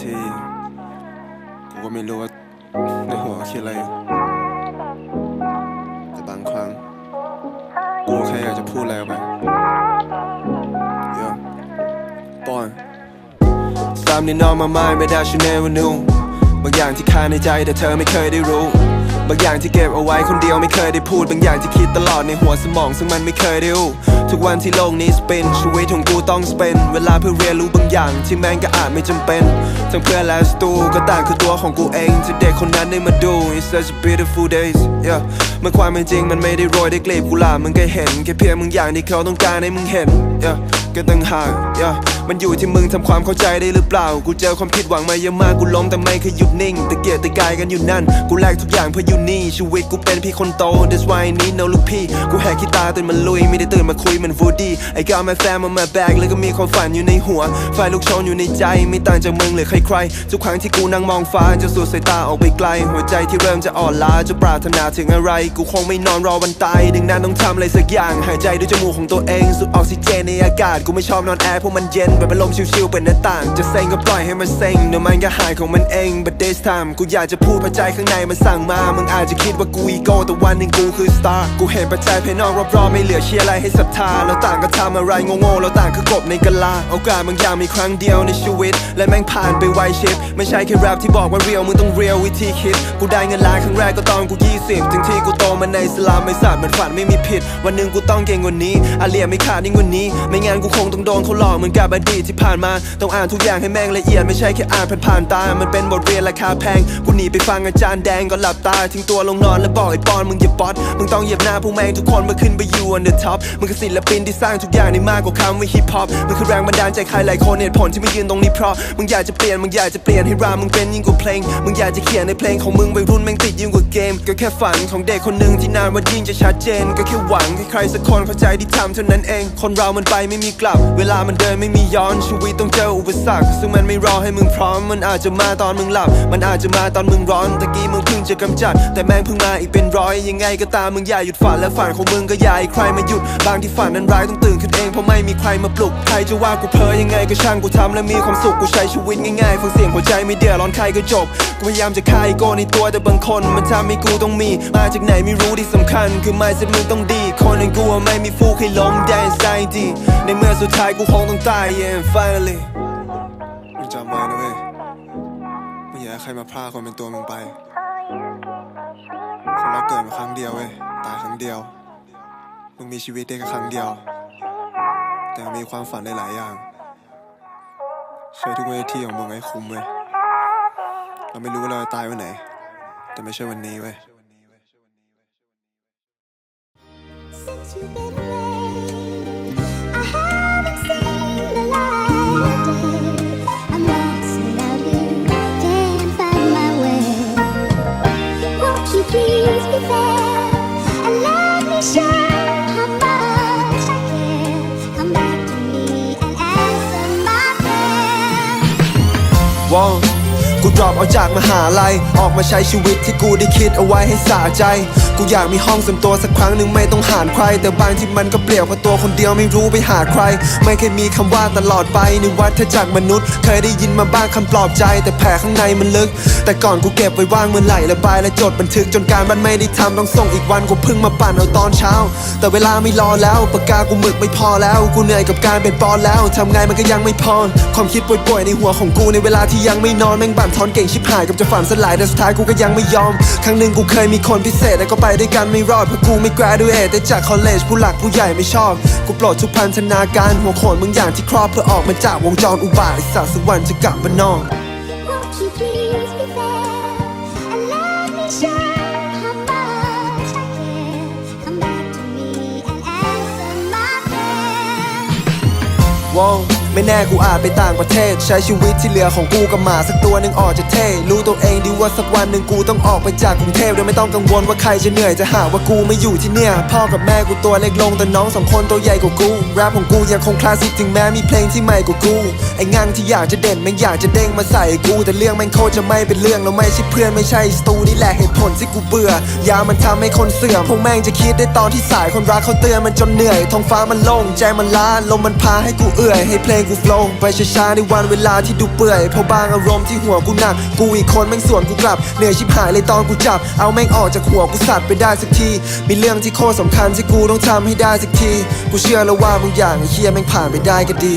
ทีกูก็ไม่รู้ว่าในหัวคิดอะไร แต่บางครั้ง กูแค่อยากจะพูดอะไรไปเยอะปอน Something on my mind but that you never knew บางอย่างที่คาในใจแต่เธอไม่เคยได้รู้ บางอย่างที่เก็บเอาไว้คนเดียวไม่เคยได้พูด บางอย่างที่คิดตลอดในหัวสมอง ซึ่งมันไม่เคยได้รู้ทุกวันที่โลกนี้สเปนชีวิตของกูต้องสเปนเวลาเพื่อเรียนรู้บางอย่างที่แม่งก็อาจไม่จำเป็น ทั้งเพื่อนและสตูก็ต่างคือตัวของกูเองที่เด็กคนนั้นได้มาดู It's such a beautiful days yeah เมื่อความเป็นจริงมันไม่ได้โรยได้กลีบกุหลาบมึงก็เห็นแค่เพียงบางอย่างที่เขาต้องการให้มึงเห็น yeah ก็ตั้งห่าง yeah มันอยู่ที่มึงทำความเข้าใจได้หรือเปล่า กูเจอความผิดหวังมาเยอะมาก กูล้มแต่ไม่เคยหยุดนิ่งแต่เกียรติกายกันอยู่นั่น กูแลกทุกอย่างเพื่ออยู่นี่ ชีวิตกูเป็นพี่คนโต That's why I need no ลูกพี่ กูแหกขี้ตาตื่นมาลุย ไม่ได้ตื่นมาคุยเหมันวูดี้ I got my fam on my back แล้วก็มีความฝันอยู่ในหัว ไฟลุกชนอยู่ในใจ ไม่ต่างจากมึงหรือใครๆ ทุกครั้งที่กูนั่งมองฟ้าจะสูดสายตาออกไปไกล หัวใจที่เริ่มจะอ่อนล้าจะปรารถนาถึงอะไร กูคงไม่นอนรอวันตาย ดังนั้นต้องทำอะไรสักอย่าง หายใจด้วยจมูกของตัวเอง สูดออกซิเจนในอากาศ กูไม่ชอบนอนแอร์เพราะมันเย็นแบบพัดลมชิวๆเปิดหน้าต่าง จะเซ็งก็ปล่อยให้มันเซ็งเดี๋ยวมันก็หายของมันเอง but this time กูอยากจะพูดเพราะใจข้างในมันสั่งมา มึงอาจจะคิดว่ากูอีโก้แต่วันหนึ่งกูคือสตาร์ กูเห็นปัจจัยภายนอกรอบๆไม่เหลือเชื่ออะไรให้ศรัทธา เราต่างก็ทำอะไรโง่ๆเราต่างคือกบในกะลาโอกาสบางอย่างมีครั้งเดียวในชีวิต และแม่งผ่านไปไวชิปไม่ใช่แค่แรปที่บอกว่าเรียวมึงต้องเรียววิธีคิด กูได้เงินล้านครั้งแรกก็ตอนกูยี่สิบถึงที่กูโตมาในสลามไม่สาดเหมือนฝันไม่มีผิด วันหนึ่งกูต้องเก่งกว่านี้อาเลียไม่ขาดนิ่งกว่านี้ ไม่งั้นกูคงต้องโดนเขาหลอกเหมือนกับอดีที่ผ่านมา ต้องอ่านทุกอย่างให้แม่งละเอียด ไม่ใช่แค่อ่านผ่านๆตา มันเป็นบทเรียนราคาแพง กูหนีไปฟังอาจารย์แดงก็หลับตา ทิ้งตัวลงนอนแล้วบอกไอ้ปอนมึงอย่าป๊อตมึงต้องเหยียบหน้าพวกแม่งทุกคนมาขึ้นไปอยู่ on the top มึงคือศิลปินที่สร้างทุกอย่างในมากกว่าคำว่าฮิปฮอปมึงคือแรงบันดาลใจใครหลายคนเหตุผลที่ไมึงยืนตรงนี้เพราะมึงอยากจะเปลี่ยนมึงอยากจะเปลี่ยนให้รามมึงเป็นยิ่งกว่าเพลงมึงอยากจะเขียนในเพลงของมึงวัยรุ่นแม่งติดยิ่งกว่าเกมก็แค่ฝันของเด็กคนหนึ่งที่นานวันยิ่งจะชัดเจน ก็แค่หวังให้ใครสักคนเข้าใจที่ทำเท่านั้นเอง คนเรามันไปไม่มีกลับ เวลามันเดินไม่มียอนชีวิตต้องเจออุปสรรคซึ่งมันไม่รอให้มึงพร้อม มันอาจจะมาตอนมึงหลับ มันอาจจะมาตอนมึงร้อนตะกี้มึงเพิ่งจะกำจัด แต่แม่งเพิ่งมาอีกเป็นร้อย ยังไงก็ตามมึงอย่าหยุดฝันและฝันของมึงก็อย่าให้ใครมาหยุด บางที่ฝันนั้นร้ายต้องตื่นขึ้นเองเพราะไม่มีใครมาปลุก ใครจะว่ากูเพ้อยังไงก็ช่างกูทำและมีความสุขกูใช้ชีวิตง่ายๆฟังเสียงหัวใจไม่เดือดร้อนใครก็จบ กูพยายามจะคายโกในตัวแต่บางคน มันทำให้กูต้องมี มาจากไหนไม่รู้ที่สำคัญ คือไม่เสมึงต้องดี คนอย่างกูอะไม่มีฟูกให้ล้มแดนไซดีในเมื่อสุดท้ายกูคงต้องตาย yeah finally มึงจำไว้นะเว้ยไม่อยากให้ใครมาพรากคนเป็นตัวมึงไปคนเราเกิดมาครั้งเดียวเว้ยตายครั้งเดียวมึงมีชีวิตได้แค่ครั้งเดียว แต่มีความฝันได้หลายอย่างใช้ทุกเวทีของมึงให้คุ้มเว้ยเราไม่รู้ว่าเราจะตายวันไหน แต่ไม่ใช่วันนี้เว้ย ว้าว กูดรอปออกจากมหาลัย ออกมาใช้ชีวิตที่กูได้คิดเอาไว้ให้สะใจ กูอยากมีห้องส่วนตัวสักครั้งหนึ่งไม่ต้องหานใคร แต่บางที่มันก็เปลี่ยวเพราะตัวคนเดียวไม่รู้ไปหาใคร ไม่เคยมีคำว่าตลอดไปในวัฏจักรมนุษย์ เคยได้ยินมาบ้างคำปลอบใจ แต่แผลข้างในมันลึก แต่ก่อนกูเก็บไว้ว่างเมื่อไหร่ระบายและจดบันทึกจนการมันไม่ได้ทำต้องส่งอีกวันกูเพิ่งมาปั่นเอาตอนเช้า แต่เวลาไม่รอแล้วปากกากูหมึกไม่พอแล้ว กูเหนื่อยกับการเป็นปอนแล้วทำไงมันก็ยังไม่พอความคิดป่วยๆในหัวของกูในเวลาที่ยังไม่นอนแม่งบั่นทอนเก่งชิบหายกับจะฝันสลายแต่สุดท้ายกูก็ยังไม่ยอม ครั้งหนึ่งกูเคยมีคนพิเศษแต่ก็ไปด้วยกันไม่รอดเพราะกูไม่ graduate แต่จาก college ผู้หลักผู้ใหญ่ไม่ชอบ กูปลดทุกพันธนาการหัวโขนบางอย่างที่ครอบเพื่อออกมาจากวงจรอุบาทสัตว์สักวันจะกลับมานอก Won't ไม่แน่กูอาจไปต่างประเทศ ใช้ชีวิตที่เหลือของกูกับหมาสักตัวหนึ่งออกจะเท่รู้ตัวเองดีว่าสักวันหนึ่งกูต้องออกไปจากกรุงเทพโดยไม่ต้องกังวลว่าใครจะเหนื่อยจะหาว่ากูไม่อยู่ที่เนี่ย พ่อกับแม่กูตัวเล็กลงแต่น้องสองคนตัวใหญ่กว่ากูแรปของกูยังคงคลาสสิกถึงแม้มีเพลงที่ใหม่กว่ากูไอ้งังที่อยากจะเด่นแม่งอยากจะเด้งมาใส่กู แต่เรื่องแม่งโคตรจะไม่เป็นเรื่องแล้วไม่ใช่เพื่อนไม่ใช่สตูนี่แหละเหตุผลที่กูเบื่อยามันทำให้คนเสื่อมพวกแม่งจะคิดได้ตอนที่สายคนรักเขาเตือนมันจนเหนื่อยท้องฟ้ามันโล่งใจมันล้าลมมันพาให้กูเอื่อยให้เพลงกูโฟล์ไปช้าๆในวันเวลาที่ดูเปื่อยเพราะบางอารมณ์ที่หัวกูหนัก กูอีกคนแม่งสวนกูกลับเหนื่อยชิบหายเลยตอนกูจับ เอาแม่งออกจากหัวกูสัตว์ไปได้สักที มีเรื่องที่โคตรสำคัญที่กูต้องทำให้ได้สักที กูเชื่อแล้วว่าบางอย่างเฮียแม่งผ่านไปได้ก็ดี